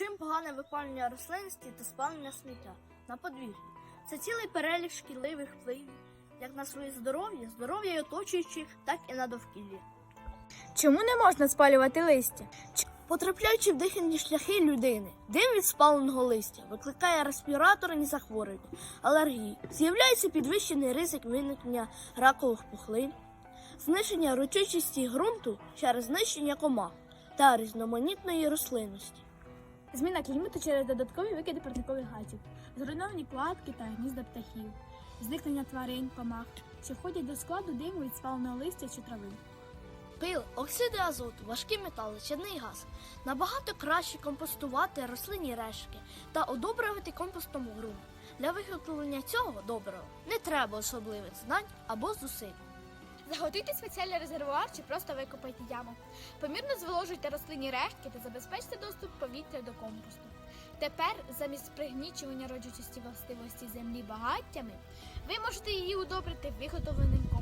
Чим погане випалення рослинності та спалення сміття на подвір'ї? Це цілий перелік шкідливих впливів як на своє здоров'я, здоров'я й оточуючих, так і на довкілля. Чому не можна спалювати листя? Потрапляючи в дихальні шляхи людини, дим від спаленого листя викликає респіраторні захворювання, алергії, з'являється підвищений ризик виникнення ракових пухлин, знищення ручучості ґрунту через знищення комах та різноманітної рослинності. Зміна клімату через додаткові викиди парникових газів, зруйновані кладки та гнізда птахів, зникнення тварин, комах, що входять до складу диму від спаленого листя чи трави. Пил, оксиди азоту, важкі метали, чадний газ набагато краще компостувати рослинні рештки та одобрювати компостом ґрунт. Для виготовлення цього доброго не треба особливих знань або зусиль. Заготуйте спеціальний резервуар чи просто викопайте яму. Помірно зволожуйте рослинні рештки та забезпечте доступ повітря до компосту. Тепер, замість пригнічування родючості властивості землі багаттями, ви можете її удобрити виготовленим компостом.